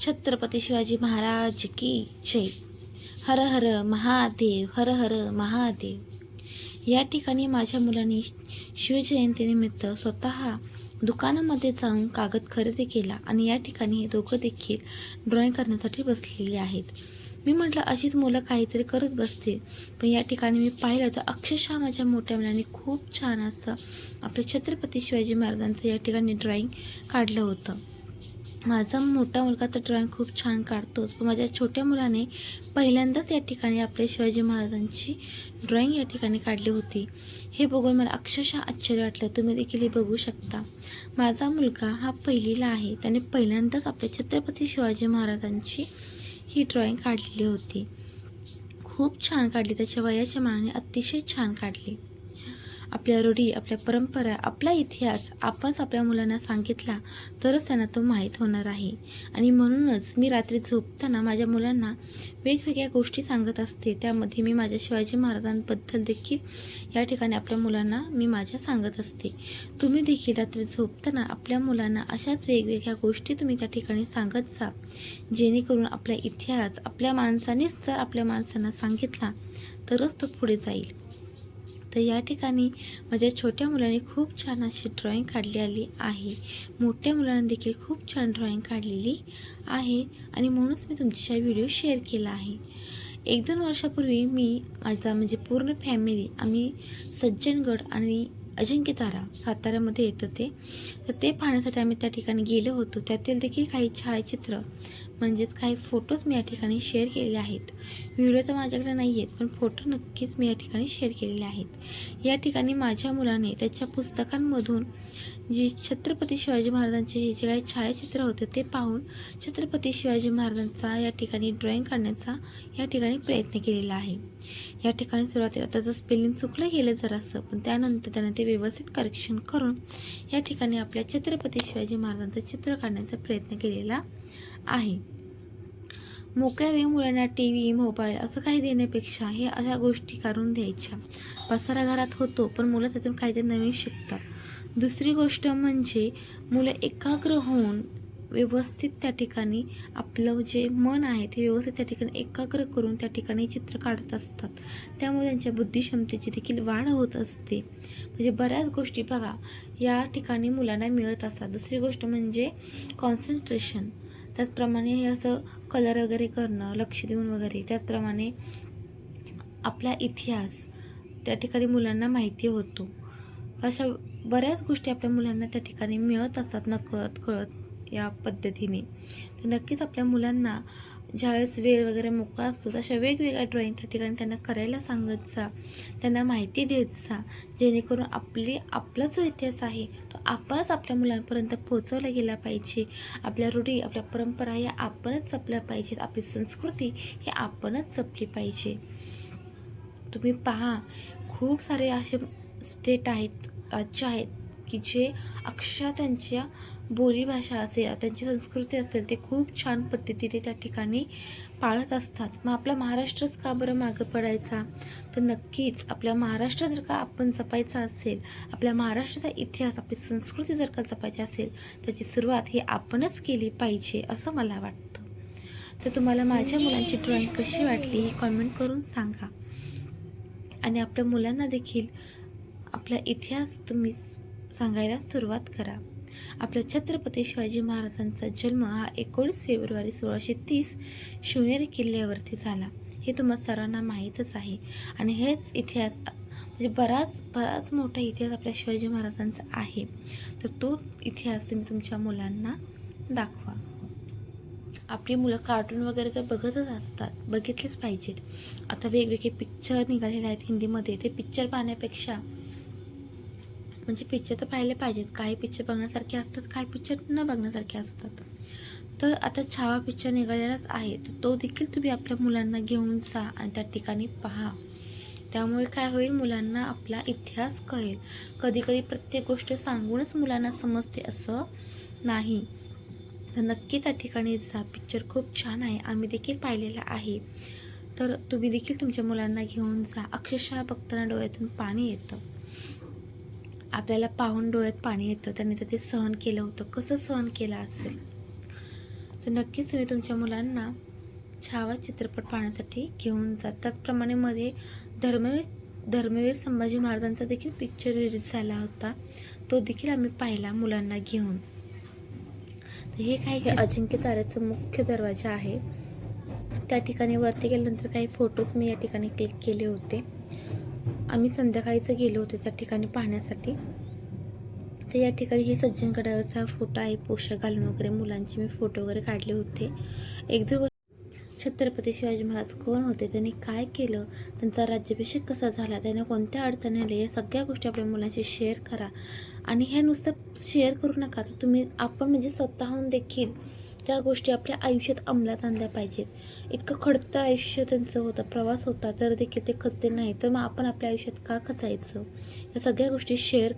छत्रपती शिवाजी महाराज की जय. हर हर महादेव हर हर महादेव. या ठिकाणी माझ्या मुलांनी शिवजयंतीनिमित्त स्वतः दुकानामध्ये जाऊन कागद खरेदी केला आणि या ठिकाणी हे दोघं देखील ड्रॉईंग करण्यासाठी बसलेले आहेत. मी म्हटलं अशीच मुलं काहीतरी करत बसतील. पण या ठिकाणी मी पाहिलं तर अक्षरशः माझ्या मोठ्या मुलांनी खूप छान असं आपल्या छत्रपती शिवाजी महाराजांचं या ठिकाणी ड्रॉईंग काढलं होतं. माझा मोठा मुलगा तर ड्रॉईंग खूप छान काढतोच. पण माझ्या छोट्या मुलाने पहिल्यांदाच या ठिकाणी आपल्या शिवाजी महाराजांची ड्रॉईंग या ठिकाणी काढली होती. हे बघून मला अक्षरशः आश्चर्य वाटलं. तुम्ही देखील हे बघू शकता. माझा मुलगा हा पहिलीला आहे. त्याने पहिल्यांदाच आपल्या छत्रपती शिवाजी महाराजांची ही ड्रॉईंग काढलेली होती. खूप छान काढली. त्याच्या वयाच्या मनाने अतिशय छान काढली. आपल्या रूढी आपल्या परंपरा आपला इतिहास आपणच आपल्या मुलांना सांगितला तरच त्यांना तो माहीत होणार आहे. आणि म्हणूनच मी रात्री झोपताना माझ्या मुलांना वेगवेगळ्या गोष्टी सांगत असते. त्यामध्ये मी माझ्या शिवाजी महाराजांबद्दल देखील या ठिकाणी आपल्या मुलांना मी माझ्या सांगत असते. तुम्ही देखील रात्री झोपताना आपल्या मुलांना अशाच वेगवेगळ्या गोष्टी तुम्ही त्या ठिकाणी सांगत जा. जेणेकरून आपला इतिहास आपल्या माणसानेच जर आपल्या माणसांना सांगितला तरच तो पुढे जाईल. तर या ठिकाणी माझ्या छोट्या मुलाने खूप छान अशी ड्रॉईंग काढली आली आहे. मोठ्या मुलांनी देखील खूप छान ड्रॉईंग काढलेली आहे आणि म्हणूनच मी तुमच्याशी व्हिडिओ शेअर केला आहे. एक दोन वर्षापूर्वी मी माझा म्हणजे पूर्ण फॅमिली आम्ही सज्जनगड आणि अजिंक्यतारा साताऱ्यामध्ये येतं ते तर ते पाहण्यासाठी आम्ही त्या ठिकाणी गेलो होतो. त्यातील देखील काही छायाचित्र म्हणजेच काही फोटोज मी या ठिकाणी शेअर केलेले आहेत. व्हिडिओ तर माझ्याकडे नाही आहेत पण फोटो नक्कीच मी या ठिकाणी शेअर केलेले आहेत. या ठिकाणी माझ्या मुलाने त्याच्या पुस्तकांमधून जी छत्रपती शिवाजी महाराजांचे हे जे काही छायाचित्र होते ते पाहून छत्रपती शिवाजी महाराजांचा या ठिकाणी ड्रॉईंग काढण्याचा या ठिकाणी प्रयत्न केलेला आहे. या ठिकाणी सुरुवातीला त्याचं स्पेलिंग चुकलं गेलं जरासं पण त्यानंतर त्यानं ते व्यवस्थित करेक्शन करून या ठिकाणी आपल्या छत्रपती शिवाजी महाराजांचं चित्र काढण्याचा प्रयत्न केलेला आहे. मोकळ्या वेळी मुलांना टी व्ही मोबाईल असं काही देण्यापेक्षा हे अशा गोष्टी काढून द्यायच्या. पसारा घरात होतो पण मुलं त्यातून काहीतरी नवीन शिकतात. दुसरी गोष्ट म्हणजे मुलं एकाग्र होऊन व्यवस्थित त्या ठिकाणी आपलं जे मन आहे ते व्यवस्थित त्या ठिकाणी एकाग्र करून त्या ठिकाणी चित्र काढत असतात. त्यामुळे त्यांच्या बुद्धिक्षमतेची देखील वाढ होत असते. म्हणजे बऱ्याच गोष्टी बघा या ठिकाणी मुलांना मिळत असतात. दुसरी गोष्ट म्हणजे कॉन्सन्ट्रेशन त्याचप्रमाणे हे असं कलर वगैरे करणं लक्ष देऊन वगैरे त्याचप्रमाणे आपला इतिहास त्या ठिकाणी मुलांना माहिती होतो. अशा बऱ्याच गोष्टी आपल्या मुलांना त्या ठिकाणी मिळत असतात नकळत कळत या पद्धतीने. तर नक्कीच आपल्या मुलांना ज्यावेळेस वेळ वगैरे मोकळा असतो तशा वेगवेगळ्या ड्रॉईंग त्या ठिकाणी त्यांना करायला सांगत जा. त्यांना माहिती देत जा. जेणेकरून आपली आपला जो इतिहास आहे तो आपणच आपल्या मुलांपर्यंत पोहोचवला गेला पाहिजे. आपल्या रूढी आपल्या परंपरा या आपणच जपल्या पाहिजेत. आपली संस्कृती ही आपणच जपली पाहिजे. तुम्ही पहा खूप सारे असे स्टेट आहेत राज्य आहेत की जे अक्षरशः त्यांच्या बोलीभाषा असेल त्यांची संस्कृती असेल ते खूप छान पद्धतीने त्या ठिकाणी पाळत असतात. मग आपला महाराष्ट्रच का बरं मागं पडायचा? तर नक्कीच आपल्या महाराष्ट्र जर का आपण जपायचा असेल आपल्या महाराष्ट्राचा इतिहास आपली संस्कृती जर का जपायची असेल त्याची सुरुवात ही आपणच केली पाहिजे असं मला वाटतं. तर तुम्हाला माझ्या मुलांची ड्रॉईंग कशी वाटली ही कॉमेंट करून सांगा. आणि आपल्या मुलांना देखील आपला इतिहास तुम्ही सांगायला सुरुवात करा. आपल्या छत्रपती शिवाजी महाराजांचा जन्म हा एकोणीस फेब्रुवारी सोळाशे तीस शिवनेरी किल्ल्यावरती झाला. हे तुम्हा सर्वांना माहीतच आहे. आणि हेच इतिहास म्हणजे बराच बराच मोठा इतिहास आपल्या शिवाजी महाराजांचा आहे. तर तो इतिहास तुम्ही तुमच्या मुलांना दाखवा. आपली मुलं कार्टून वगैरे तर बघतच असतात. बघितलेच पाहिजेत. आता वेगवेगळे पिक्चर निघालेले आहेत हिंदीमध्ये. ते पिक्चर पाहण्यापेक्षा म्हणजे पिक्चर तर पाहिले पाहिजेत. काही पिक्चर बघण्यासारखे असतात काही पिक्चर न बघण्यासारखे असतात. तर आता छावा पिक्चर निघालेलाच आहे. तर तो देखील तुम्ही आपल्या मुलांना घेऊन जा आणि त्या ठिकाणी पहा. त्यामुळे काय होईल? मुलांना आपला इतिहास कळेल. कधी कधी प्रत्येक गोष्ट सांगूनच मुलांना समजते असं नाही. तर नक्की त्या ठिकाणी जा. पिक्चर खूप छान आहे. आम्ही देखील पाहिलेला आहे. तर तुम्ही देखील तुमच्या मुलांना घेऊन जा. अक्षरशः बघताना डोळ्यातून पाणी येतं. आपल्याला पाहून डोळ्यात पाणी येतं. त्यांनी तर ते सहन केलं होतं. कसं सहन केलं असेल? तर नक्कीच तुम्ही तुमच्या मुलांना छावा चित्रपट पाहण्यासाठी घेऊन जा. त्याचप्रमाणे मध्ये धर्मवीर धर्मवीर संभाजी महाराजांचा देखील पिक्चर रिलीज झाला होता. तो देखील आम्ही पाहिला मुलांना घेऊन. तर हे काय अजिंक्य ताऱ्याचं मुख्य दरवाजा आहे. त्या ठिकाणी वरती गेल्यानंतर काही फोटोज मी या ठिकाणी क्लिक केले होते. आम्ही संध्याकाळीचं गेलो होतो त्या ठिकाणी पाहण्यासाठी. तर या ठिकाणी हे सज्जन गडावरचा फोटो आहे पोशाख घालून वगैरे मुलांचे मी फोटो वगैरे काढले होते. एक दोन छत्रपती शिवाजी महाराज कोण होते त्यांनी काय केलं त्यांचा राज्याभिषेक कसा झाला त्यांना कोणत्या अडचणी आल्या या सगळ्या गोष्टी आपल्या मुलांशी शेअर करा. आणि ह्या नुसतं शेअर करू नका. तर तुम्ही आपण म्हणजे स्वतःहून देखील त्या गोष्टी आपल्या आयुष्यात अंमलात आणल्या पाहिजेत. इतकं खडतर आयुष्य त्यांचं होतं प्रवास होता तर देखील ते खचते नाही तर मग आपण आपल्या आयुष्यात का खचायचं? या सगळ्या गोष्टी शेअर